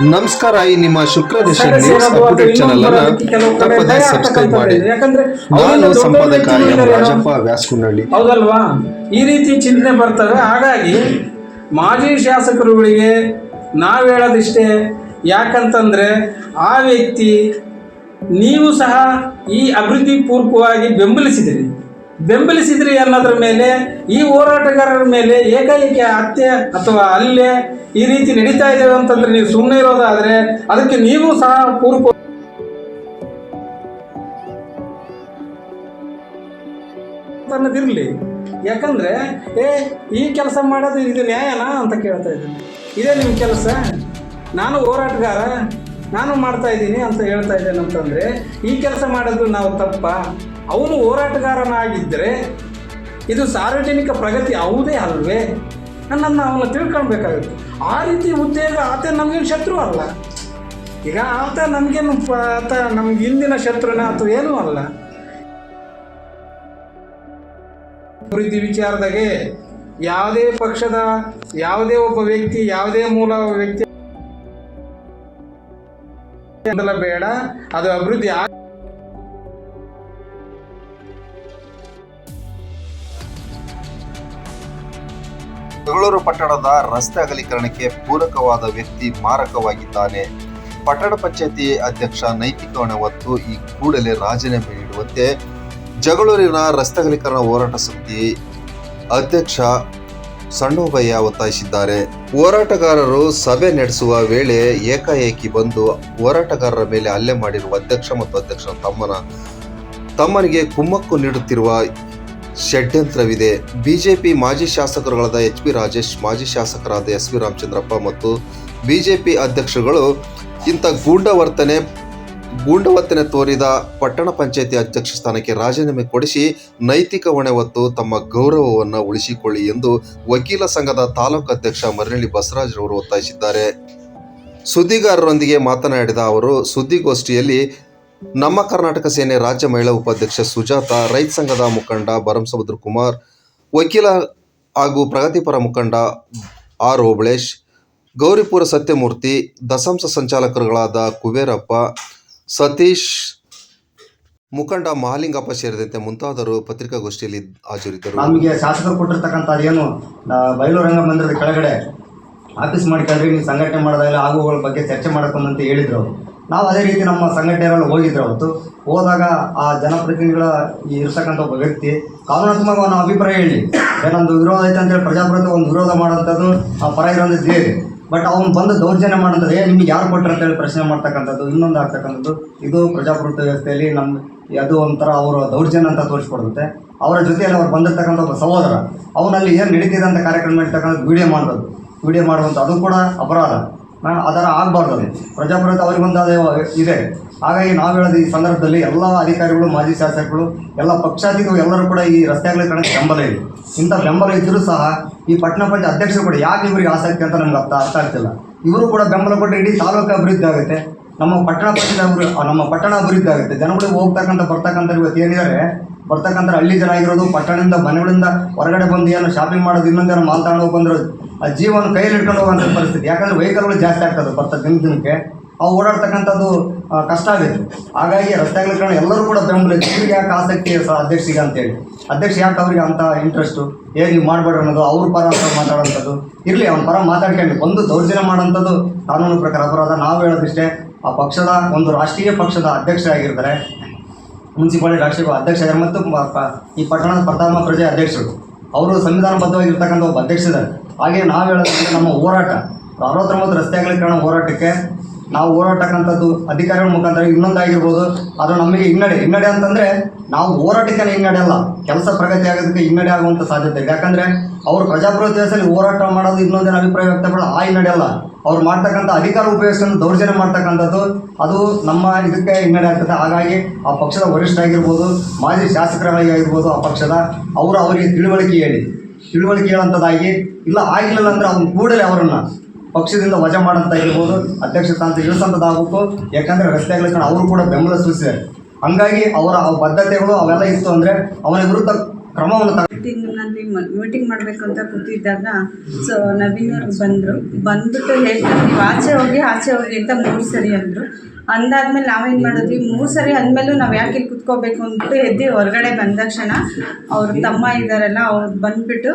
ನಮಸ್ಕಾರ ಈ ನಿಮ್ಮ ಶುಕ್ರ ದೇಶ ಸರಿ, ನ್ಯೂಸ್ ಅಪ್ಡೇಟ್ ಚಾನಲ್ ಅನ್ನ ತಪ್ಪದೆ ಸಬ್ಸ್ಕ್ರೈಬ್ ಮಾಡಿ. ಯಾಕಂದ್ರೆ ನಾನು ಸಂಪಾದಕ ಎಂ. ರಾಜಪ್ಪ ವ್ಯಾಸಕುಂಡಳ್ಳಿ. ಹೌದಲ್ವಾ? ಈ ರೀತಿ ಚಿಂತನೆ ಬರ್ತವೆ ಹಾಗಾಗಿ ಮಾಜಿ ಶಾಸಕರುಗಳಿಗೆ ನಾವು ಹೇಳೋದಿಷ್ಟೇ. ಯಾಕಂತಂದ್ರೆ ಆ ವ್ಯಕ್ತಿ ನೀವು ಸಹ ಈ ಅಭಿವೃದ್ಧಿ ಪೂರ್ವಕವಾಗಿ ಬೆಂಬಲಿಸಿದಿರಿ ಬೆಂಬಲಿಸಿದ್ರಿ ಅನ್ನೋದ್ರ ಮೇಲೆ, ಈ ಹೋರಾಟಗಾರರ ಮೇಲೆ ಏಕಾಏಕಿ ಹತ್ಯೆ ಅಥವಾ ಹಲ್ಲೆ ಈ ರೀತಿ ನಡೀತಾ ಇದ್ದೇವೆ ಅಂತಂದ್ರೆ ನೀವು ಸುಮ್ಮನೆ ಇರೋದಾದ್ರೆ ಅದಕ್ಕೆ ನೀವು ಸಹ ಪೂರ್ವ ಅನ್ನೋದಿರಲಿ. ಯಾಕಂದ್ರೆ, ಏ, ಈ ಕೆಲಸ ಮಾಡೋದು ಇದು ನ್ಯಾಯನಾ? ಅಂತ ಕೇಳ್ತಾ ಇದ್ದೀನಿ. ಇದೇ ನಿಮ್ಮ ಕೆಲಸ. ನಾನು ಹೋರಾಟಗಾರ. ನಾನು ಮಾಡ್ತಾ ಇದ್ದೀನಿ ಅಂತ ಹೇಳ್ತಾ ಇದ್ದೇನೆ ಅಂತಂದರೆ ಈ ಕೆಲಸ ಮಾಡೋದು ನಾವು ತಪ್ಪ? ಅವನು ಹೋರಾಟಗಾರನಾಗಿದ್ದರೆ ಇದು ಸಾರ್ವಜನಿಕ ಪ್ರಗತಿ ಹೌದೇ ಅಲ್ವೇ? ನನ್ನನ್ನು ಅವನ್ನ ತಿಳ್ಕೊಳ್ಬೇಕಾಗುತ್ತೆ. ಆ ರೀತಿ ಉದ್ಯೋಗ ಆತ ನಮಗೇನು ಶತ್ರು ಅಲ್ಲ. ಈಗ ಆತ ನಮಗೇನು ಆತ ನಮ್ಗೆ ಹಿಂದಿನ ಶತ್ರುನ ಅಥವಾ ಏನೂ ಅಲ್ಲ. ಅಭಿವೃದ್ಧಿ ವಿಚಾರದಾಗೆ ಯಾವುದೇ ಪಕ್ಷದ, ಯಾವುದೇ ಒಬ್ಬ ವ್ಯಕ್ತಿ, ಯಾವುದೇ ಮೂಲ ವ್ಯಕ್ತಿ, ಬೇಡ. ಅದು ಅಭಿವೃದ್ಧಿ ಬೆಂಗಳೂರು ಪಟ್ಟಣದ ರಸ್ತೆ ಅಗಲೀಕರಣಕ್ಕೆ ಪೂರಕವಾದ ವ್ಯಕ್ತಿ ಮಾರಕವಾಗಿದ್ದಾನೆ. ಪಟ್ಟಣ ಪಂಚಾಯತಿ ಅಧ್ಯಕ್ಷ ನೈತಿಕ ಹೊಣೆ ಹೊತ್ತು ಈ ಕೂಡಲೇ ರಾಜೀನಾಮೆ ನೀಡುವಂತೆ ಜಗಳೂರಿನ ರಸ್ತೆ ಅಗಲೀಕರಣ ಹೋರಾಟ ಸಮಿತಿ ಅಧ್ಯಕ್ಷ ಸಣ್ಣೋಬಯ್ಯ ಒತ್ತಾಯಿಸಿದ್ದಾರೆ. ಹೋರಾಟಗಾರರು ಸಭೆ ನಡೆಸುವ ವೇಳೆ ಏಕಾಏಕಿ ಬಂದು ಹೋರಾಟಗಾರರ ಮೇಲೆ ಹಲ್ಲೆ ಮಾಡಿರುವ ಅಧ್ಯಕ್ಷ ಮತ್ತು ಅಧ್ಯಕ್ಷನ ತಮ್ಮನ ತಮ್ಮನಿಗೆ ಕುಮ್ಮಕ್ಕು ನೀಡುತ್ತಿರುವ ಷಡ್ಯಂತ್ರವಿದೆ. ಬಿಜೆಪಿ ಮಾಜಿ ಶಾಸಕರುಗಳಾದ ಎಚ್ ಪಿ ರಾಜೇಶ್, ಮಾಜಿ ಶಾಸಕರಾದ ಎಸ್ ವಿ ರಾಮಚಂದ್ರಪ್ಪ ಮತ್ತು ಬಿಜೆಪಿ ಅಧ್ಯಕ್ಷರುಗಳು ಇಂಥ ಗೂಂಡವರ್ತನೆ ಗೂಂಡವರ್ತನೆ ತೋರಿದ ಪಟ್ಟಣ ಪಂಚಾಯತಿ ಅಧ್ಯಕ್ಷ ಸ್ಥಾನಕ್ಕೆ ರಾಜೀನಾಮೆ ಕೊಡಿಸಿ ನೈತಿಕ ಹೊಣೆ ಹೊತ್ತು ತಮ್ಮ ಗೌರವವನ್ನು ಉಳಿಸಿಕೊಳ್ಳಿ ಎಂದು ವಕೀಲ ಸಂಘದ ತಾಲೂಕು ಅಧ್ಯಕ್ಷ ಮರಳಿ ಬಸವರಾಜ್ರವರು ಒತ್ತಾಯಿಸಿದ್ದಾರೆ. ಸುದ್ದಿಗಾರರೊಂದಿಗೆ ಮಾತನಾಡಿದ ಅವರು, ಸುದ್ದಿಗೋಷ್ಠಿಯಲ್ಲಿ ನಮ್ಮ ಕರ್ನಾಟಕ ಸೇನೆ ರಾಜ್ಯ ಮಹಿಳಾ ಉಪಾಧ್ಯಕ್ಷ ಸುಜಾತ, ರೈತ ಸಂಘದ ಮುಖಂಡ ಭರಂಸಭದ್ರ ಕುಮಾರ್, ವಕೀಲ ಹಾಗೂ ಪ್ರಗತಿಪರ ಮುಖಂಡ ಆರ್ ಓಬಳೇಶ್, ಗೌರಿಪುರ ಸತ್ಯಮೂರ್ತಿ ದಸಂಸ ಸಂಚಾಲಕರುಗಳಾದ ಕುಬೇರಪ್ಪ, ಸತೀಶ್, ಮುಖಂಡ ಮಹಾಲಿಂಗಪ್ಪ ಸೇರಿದಂತೆ ಮುಂತಾದರು ಪತ್ರಿಕಾಗೋಷ್ಠಿಯಲ್ಲಿ ಹಾಜರಿದ್ದರು ನಮಗೆ ಶಾಸಕರು ಕೊಟ್ಟಿರ್ತಕ್ಕಂಥ ಅದೇನು ನಾ- ಬಯಲು ರಂಗಮಂದಿರದ ಕೆಳಗಡೆ ಆಫೀಸ್ ಮಾಡ್ಕೊಂಡ್ರಿ ನೀವು ಸಂಘಟನೆ ಮಾಡೋದಾಗಲಿ ಆಗುಗಳ ಬಗ್ಗೆ ಚರ್ಚೆ ಮಾಡ್ಕೊಂಡಂತ ಹೇಳಿದ್ರು. ನಾವು ಅದೇ ರೀತಿ ನಮ್ಮ ಸಂಘಟನೆಗಳು ಹೋಗಿದ್ರು ಅವತ್ತು. ಹೋದಾಗ ಆ ಜನಪ್ರತಿನಿಧಿಗಳ ಇರ್ತಕ್ಕಂಥ ಒಬ್ಬ ವ್ಯಕ್ತಿ ಕಾನೂನಾತ್ಮಕ ಒಂದು ಅಭಿಪ್ರಾಯ ಹೇಳಿ. ಏನೊಂದು ವಿರೋಧ ಐತೆ ಅಂತೇಳಿ ಪ್ರಜಾಪ್ರಭುತ್ವ ಒಂದು ವಿರೋಧ ಮಾಡೋಂಥದ್ದು ಆ ಪರ ಇರೋದು ಬಟ್ ಅವ್ನು ಬಂದು ದೌರ್ಜನ್ಯ ಮಾಡೋಂಥದ್ದು ಏ, ನಿಮ್ಗೆ ಯಾರು ಕೊಟ್ಟರು ಅಂತೇಳಿ ಪ್ರಶ್ನೆ ಮಾಡ್ತಕ್ಕಂಥದ್ದು, ಇನ್ನೊಂದು ಆಗ್ತಕ್ಕಂಥದ್ದು, ಇದು ಪ್ರಜಾಪ್ರಭುತ್ವ ವ್ಯವಸ್ಥೆಯಲ್ಲಿ ನಮ್ಮ ಅದು ಒಂಥರ ಅವರು ದೌರ್ಜನ್ಯ ಅಂತ ತೋರಿಸ್ಕೊಡುತ್ತೆ. ಅವರ ಜೊತೆಯಲ್ಲಿ ಅವ್ರು ಬಂದಿರ್ತಕ್ಕಂಥ ಒಬ್ಬ ಸಹೋದರ, ಅವನಲ್ಲಿ ಏನು ನಡೀತಿದೆ ಅಂತ ಕಾರ್ಯಕ್ರಮ ಇರ್ತಕ್ಕಂಥ ವಿಡಿಯೋ ಮಾಡೋದು ವಿಡಿಯೋ ಮಾಡುವಂಥ ಅದು ಕೂಡ ಅಪರಾಧ. ಆ, ಅದರ ಆಗಬಾರ್ದು ಅದು ಪ್ರಜಾಪ್ರಭುತ್ವ ಅವರಿಗೆ ಅದೇ ಇದೆ. ಹಾಗಾಗಿ ನಾವು ಹೇಳೋದು ಈ ಸಂದರ್ಭದಲ್ಲಿ ಎಲ್ಲ ಅಧಿಕಾರಿಗಳು ಮಾಜಿ ಶಾಸಕರು ಎಲ್ಲ ಪಕ್ಷಾತೀತರು ಎಲ್ಲರೂ ಕೂಡ ಈ ರಸ್ತೆ ಅಗಲೀಕರಣಕ್ಕೆ ಬೆಂಬಲ ಇದೆ. ಇಂಥ ಬೆಂಬಲ ಇದ್ದರೂ ಸಹ ಈ ಪಟ್ಟಣ ಪಂಚಾಯತ್ ಅಧ್ಯಕ್ಷರು ಕೂಡ ಯಾಕೆ ಇವರಿಗೆ ಆಸಕ್ತಿ ಅಂತ ನಮ್ಗೆ ಅರ್ಥ ಅರ್ಥ ಆಗ್ತಿಲ್ಲ ಇವರು ಕೂಡ ಬೆಂಬಲ ಕೊಟ್ಟರೆ ಇಡೀ ತಾಲೂಕು ಅಭಿವೃದ್ಧಿ ಆಗುತ್ತೆ. ನಮ್ಮ ಪಟ್ಟಣ ಪಂಚಾಯತ್ ನಮ್ಮ ಪಟ್ಟಣ ಅಭಿವೃದ್ಧಿ ಆಗುತ್ತೆ. ಜನಗಳಿಗೆ ಹೋಗ್ತಕ್ಕಂಥ ಬರ್ತಕ್ಕಂಥ ಇವತ್ತು ಏನಿದ್ದಾರೆ ಬರ್ತಕ್ಕಂಥ ಹಳ್ಳಿ ಜನ ಆಗಿರೋದು ಪಟ್ಟಣದಿಂದ ಮನೆಗಳಿಂದ ಹೊರಗಡೆ ಬಂದು ಏನು ಶಾಪಿಂಗ್ ಮಾಡೋದು ಇನ್ನೊಂದೇನೋ ಮಾಲ್ ತಗೊಂಡು ಆ ಜೀವನ ಕೈಯಲ್ಲಿ ಇಟ್ಕೊಂಡು ಹೋಗುವಂಥ ಪರಿಸ್ಥಿತಿ. ಯಾಕಂದ್ರೆ ವೆಹಿಕಲ್ಗಳು ಜಾಸ್ತಿ ಆಗ್ತದೆ ಬರ್ತದೆ ದಿನ ದಿನಕ್ಕೆ. ಅವು ಓಡಾಡ್ತಕ್ಕಂಥದ್ದು ಕಷ್ಟ ಆಗುತ್ತೆ. ಹಾಗಾಗಿ ರಸ್ತೆಗಳ ಕಾರಣ ಎಲ್ಲರೂ ಕೂಡ ಬೆಂಬಲ. ಇವ್ರಿಗೆ ಯಾಕೆ ಆಸಕ್ತಿ ಅಧ್ಯಕ್ಷಿಗೆ ಅಂತೇಳಿ. ಅಧ್ಯಕ್ಷ ಯಾಕೆ ಅವ್ರಿಗೆ ಅಂತ ಇಂಟ್ರೆಸ್ಟು ಏ, ನೀವು ಮಾಡಬೇಡ್ರಿ ಅನ್ನೋದು ಅವ್ರ ಪರ ಅಂತ ಮಾತಾಡೋಂಥದ್ದು. ಇರಲಿ, ಅವ್ನ ಪರ ಮಾತಾಡ್ಕೊಂಡು ಒಂದು ದೌರ್ಜನ್ಯ ಮಾಡೋಂಥದ್ದು ಕಾನೂನು ಪ್ರಕಾರ. ಅಪರಾಧ ನಾವು ಹೇಳೋದಿಷ್ಟೇ ಆ ಪಕ್ಷದ, ಒಂದು ರಾಷ್ಟ್ರೀಯ ಪಕ್ಷದ ಅಧ್ಯಕ್ಷರಾಗಿರ್ತಾರೆ ಮುನ್ಸಿಪಾಲಿಟಿ ರಾಷ್ಟ್ರೀಯ ಅಧ್ಯಕ್ಷ ಮತ್ತು ಈ ಪಟ್ಟಣದ ಪ್ರಥಮ ಪ್ರಜೆ ಅಧ್ಯಕ್ಷರು. ಅವರು ಸಂವಿಧಾನಬದ್ಧವಾಗಿರ್ತಕ್ಕಂಥ ಒಬ್ಬ ಅಧ್ಯಕ್ಷರಿದ್ದಾರೆ. ಹಾಗೆ ನಾವು ಹೇಳೋದಂದ್ರೆ ನಮ್ಮ ಹೋರಾಟ. ಅರವತ್ತೊಂಬತ್ತು ರಸ್ತೆಗಳ ಕಾರಣ ಹೋರಾಟಕ್ಕೆ ನಾವು ಹೋರಾಟಕ್ಕಂಥದ್ದು ಅಧಿಕಾರಿಗಳ ಮುಖಾಂತರ ಇನ್ನೊಂದಾಗಿರ್ಬೋದು. ಅದು ನಮಗೆ ಹಿನ್ನಡೆ. ಹಿನ್ನಡೆ ಅಂತಂದರೆ ನಾವು ಹೋರಾಟಕ್ಕೆ ಹಿನ್ನಡೆ ಅಲ್ಲ. ಕೆಲಸ ಪ್ರಗತಿ ಆಗೋದಕ್ಕೆ ಹಿನ್ನಡೆ ಆಗುವಂಥ ಸಾಧ್ಯತೆ ಇದೆ. ಯಾಕಂದರೆ ಅವರು ಪ್ರಜಾಪ್ರಭುತ್ವ ಹೋರಾಟ ಮಾಡೋದು ಇನ್ನೊಂದೇನು ಅಭಿಪ್ರಾಯ ವ್ಯಕ್ತಪಡೋದು? ಆ ಹಿನ್ನಡೆ ಅಲ್ಲ. ಅವ್ರು ಮಾಡ್ತಕ್ಕಂಥ ಅಧಿಕಾರ ಉಪಯೋಗಿಸ್ಕೊಂಡು ದೌರ್ಜನ್ಯ ಮಾಡ್ತಕ್ಕಂಥದ್ದು ಅದು ನಮ್ಮ ಇದಕ್ಕೆ ಹಿನ್ನಡೆ ಆಗ್ತದೆ. ಹಾಗಾಗಿ ಆ ಪಕ್ಷದ ವರಿಷ್ಠ ಆಗಿರ್ಬೋದು ಮಾಜಿ ಶಾಸಕರಾಗಿರ್ಬೋದು ಆ ಪಕ್ಷದ, ಅವರು ಅವರಿಗೆ ತಿಳುವಳಿಕೆ ಹೇಳಿ. ತಿಳುವಳಿಕೆ ಹೇಳುವಂಥದ್ದಾಗಿ ಇಲ್ಲ ಆಗಿಲ್ಲ ಅಂದರೆ ಅವ್ನು ಕೂಡಲೇ ಅವರನ್ನು ಪಕ್ಷದಿಂದ ವಜಾ ಇರ್ಬೋದು, ಅಧ್ಯಕ್ಷ ಸ್ಥಾನ ಇಳಿಸೋಂಥದ್ದಾಗಬೇಕು ಯಾಕಂದರೆ ರಸ್ತೆ ಕಡೆ ಅವರು ಕೂಡ ಬೆಂಬಲ ಸೂಚಿಸಿದ್ದಾರೆ ಹಂಗಾಗಿ ಅವರ ಆ ಬದ್ಧತೆಗಳು ಅವೆಲ್ಲ ಇತ್ತು ಅಂದರೆ ಅವನ ವಿರುದ್ಧ ಕ್ರಮವನ್ನು ಮೀಟಿಂಗ್ನಲ್ಲಿ ಮೀಟಿಂಗ್ ಮಾಡಬೇಕು ಅಂತ ಕೂತಿದ್ದಾಗ ಸೊ ನವೀನ್ ಅವ್ರಿಗೆ ಬಂದರು. ಬಂದ್ಬಿಟ್ಟು ಹೇಳ್ತಾರೆ, ನೀವು ಆಚೆ ಹೋಗಿ ಆಚೆ ಹೋಗಿ ಅಂತ ಮೂರು ಸರಿ ಅಂದರು. ಅಂದಾದ್ಮೇಲೆ ನಾವೇನು ಮಾಡಿದ್ವಿ? ಮೂರು ಸರಿ ಅಂದಮೇಲೂ ನಾವು ಯಾಕೆ ಇಲ್ಲಿ ಕುತ್ಕೋಬೇಕು ಅಂತ ಎದ್ದು ಹೊರಗಡೆ ಬಂದ ತಕ್ಷಣ ಅವ್ರ ತಮ್ಮ ಇದ್ದಾರಲ್ಲ, ಅವ್ರು ಬಂದ್ಬಿಟ್ಟು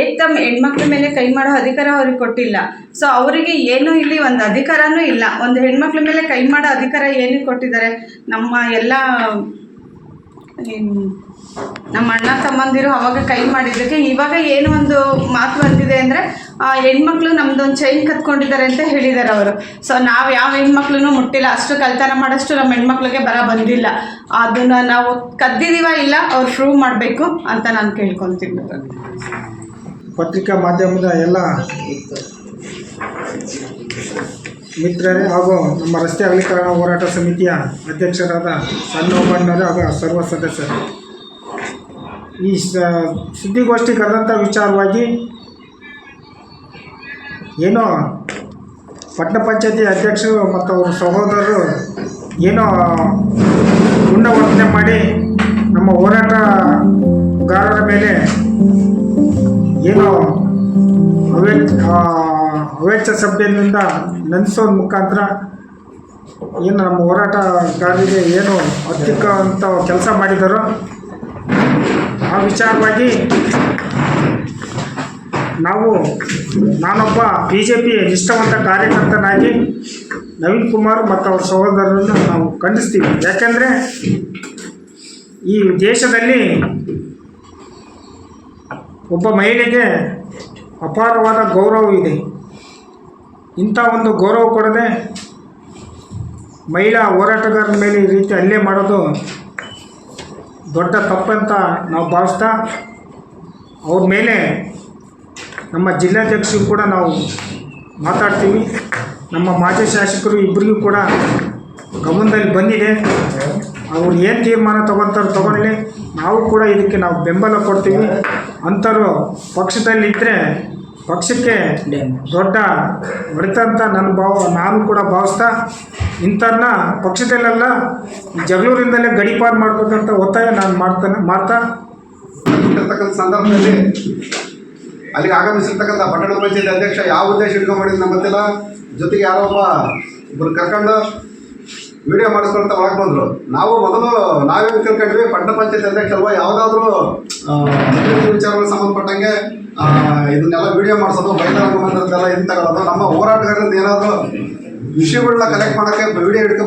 ಏಕ್ದಮ್ ಹೆಣ್ಮಕ್ಳ ಮೇಲೆ ಕೈ ಮಾಡೋ ಅಧಿಕಾರ ಅವ್ರಿಗೆ ಕೊಟ್ಟಿಲ್ಲ. ಸೊ ಅವರಿಗೆ ಏನೂ ಇಲ್ಲಿ ಒಂದು ಅಧಿಕಾರನೂ ಇಲ್ಲ. ಒಂದು ಹೆಣ್ಮಕ್ಳ ಮೇಲೆ ಕೈ ಮಾಡೋ ಅಧಿಕಾರ ಏನಕ್ಕೆ ಕೊಟ್ಟಿದ್ದಾರೆ? ನಮ್ಮ ಎಲ್ಲ ನಮ್ಮ ಅಣ್ಣ ತಮ್ಮಂದಿರು ಅವಾಗ ಕೈ ಮಾಡಿದ್ದಕ್ಕೆ ಇವಾಗ ಏನು ಒಂದು ಮಾತು ಬಂದಿದೆ ಅಂದರೆ ಹೆಣ್ಮಕ್ಳು ನಮ್ದೊಂದು ಚೈನ್ ಕತ್ಕೊಂಡಿದ್ದಾರೆ ಅಂತ ಹೇಳಿದ್ದಾರೆ ಅವರು. ಸೊ ನಾವು ಯಾವ ಹೆಣ್ಮಕ್ಳು ಮುಟ್ಟಿಲ್ಲ. ಅಷ್ಟು ಕಲ್ತನ ಮಾಡೋಷ್ಟು ನಮ್ಮ ಹೆಣ್ಮಕ್ಳಿಗೆ ಬರ ಬಂದಿಲ್ಲ. ಅದನ್ನು ನಾವು ಕದ್ದಿದೀವ ಇಲ್ಲ, ಅವ್ರು ಪ್ರೂವ್ ಮಾಡಬೇಕು ಅಂತ ನಾನು ಕೇಳ್ಕೊತೀನಿ ಪತ್ರಿಕಾ ಮಾಧ್ಯಮದ ಎಲ್ಲ ಮಿತ್ರರೇ ಹಾಗೂ ನಮ್ಮ ರಸ್ತೆ ಅಗಲೀಕರಣ ಹೋರಾಟ ಸಮಿತಿಯ ಅಧ್ಯಕ್ಷರಾದ ಸಣ್ಣ ಒಬ್ಬಣ್ಣರು ಹಾಗೂ ಸರ್ವ ಸದಸ್ಯರು. ಈ ಸುದ್ದಿಗೋಷ್ಠಿ ಕರೆದಂಥ ವಿಚಾರವಾಗಿ ಏನೋ ಪಟ್ಟಣ ಪಂಚಾಯತಿ ಅಧ್ಯಕ್ಷರು ಮತ್ತು ಅವರ ಸಹೋದರರು ಏನೋ ಗುಂಡ ವರ್ತನೆ ಮಾಡಿ ನಮ್ಮ ಹೋರಾಟಗಾರರ ಮೇಲೆ ಅವೇಚ್ಛ ಸಭೆಯಿಂದ ನೆನೆಸೋದ್ ಮುಖಾಂತರ ಏನು ನಮ್ಮ ಹೋರಾಟಗಾರರಿಗೆ ಏನು ಅತ್ಯುಕ್ಕ ಅಂತ ಕೆಲಸ ಮಾಡಿದಾರೋ ಆ ವಿಚಾರವಾಗಿ ನಾವು, ನಾನೊಬ್ಬ ಬಿ ಜೆ ಪಿ ನಿಷ್ಠಾವಂತ ಕಾರ್ಯಕರ್ತನಾಗಿ ನವೀನ್ ಕುಮಾರ್ ಮತ್ತು ಅವ್ರ ಸಹೋದರರನ್ನು ನಾವು ಖಂಡಿಸ್ತೀವಿ. ಯಾಕೆಂದರೆ ಈ ದೇಶದಲ್ಲಿ ಒಬ್ಬ ಮಹಿಳೆಗೆ ಅಪಾರವಾದ ಗೌರವವಿದೆ. ಇಂಥ ಒಂದು ಗೌರವ ಕೊಡದೆ ಮಹಿಳಾ ಹೋರಾಟಗಾರರ ಮೇಲೆ ಈ ರೀತಿ ಹಲ್ಲೆ ಮಾಡೋದು ದೊಡ್ಡ ತಪ್ಪಂತ ನಾವು ಭಾವಿಸ್ತಾ, ಅವ್ರ ಮೇಲೆ ನಮ್ಮ ಜಿಲ್ಲಾಧ್ಯಕ್ಷರು ಕೂಡ ನಾವು ಮಾತಾಡ್ತೀವಿ. ನಮ್ಮ ಮಾಜಿ ಶಾಸಕರು ಇಬ್ಬರಿಗೂ ಕೂಡ ಗಮನದಲ್ಲಿ ಬಂದಿದೆ. ಅವ್ರು ಏನು ತೀರ್ಮಾನ ತಗೊತಾರೆ ತಗೊಳ್ಳಿ. ನಾವು ಕೂಡ ಇದಕ್ಕೆ ನಾವು ಬೆಂಬಲ ಕೊಡ್ತೀವಿ. ಅಂಥವ್ರು ಪಕ್ಷದಲ್ಲಿದ್ದರೆ ಪಕ್ಷಕ್ಕೆ ದೊಡ್ಡ ಹೊಡೆತ ಅಂತ ನನ್ನ ಭಾವ, ನಾನು ಕೂಡ ಭಾವಿಸ್ತಾ ಇಂಥನ್ನ ಪಕ್ಷದಲ್ಲೆಲ್ಲ ಜಗಳೂರಿಂದಲೇ ಗಡಿಪಾರು ಮಾಡ್ಬೇಕಂತ ಒತ್ತಾಯ ನಾನು ಮಾಡ್ತಾನೆ, ಮಾಡ್ತಾ ಇರ್ತಕ್ಕಂಥ ಸಂದರ್ಭದಲ್ಲಿ ಅಲ್ಲಿಗೆ ಆಗಮಿಸಿರ್ತಕ್ಕಂಥ ಪಟ್ಟಣ ಪಂಚಾಯತ್ ಅಧ್ಯಕ್ಷ ಯಾವ ಉದ್ದೇಶ ಇಟ್ಕೊಂಡು ಮಾಡಿದ್ರು ನಮ್ಮ ಗೊತ್ತಿಲ್ಲ. ಜೊತೆಗೆ ಯಾರೋ ಒಬ್ಬ ಇಬ್ಬರು ಕರ್ಕೊಂಡು ವಿಡಿಯೋ ಮಾಡಿಸ್ಕೊಳ್ತಾ ಒಳಗೆ ಬಂದ್ರು. ನಾವು ಮೊದಲು ನಾವೇನು ತಿಳ್ಕೊಂಡ್ವಿ ಪಟ್ಟಣ ಪಂಚಾಯತ್ ಅಧ್ಯಕ್ಷ ಅಲ್ವಾ, ಯಾವುದಾದ್ರೂ ವಿಚಾರಗಳಿಗೆ ಸಂಬಂಧಪಟ್ಟಂಗೆ ಇದನ್ನೆಲ್ಲ ವಿಡಿಯೋ ಮಾಡಿಸೋದು ಬಂದಿರೋದೆಲ್ಲ ಇದು ತಗೊಳ್ಳೋದು ನಮ್ಮ ಹೋರಾಟಗಾರರಿಂದ ಏನಾದರೂ ವಿಷಯಗಳನ್ನ ಕಲೆಕ್ಟ್ ಮಾಡೋಕ್ಕೆ ವಿಡಿಯೋ ಹಿಡ್ಕೊಂಡು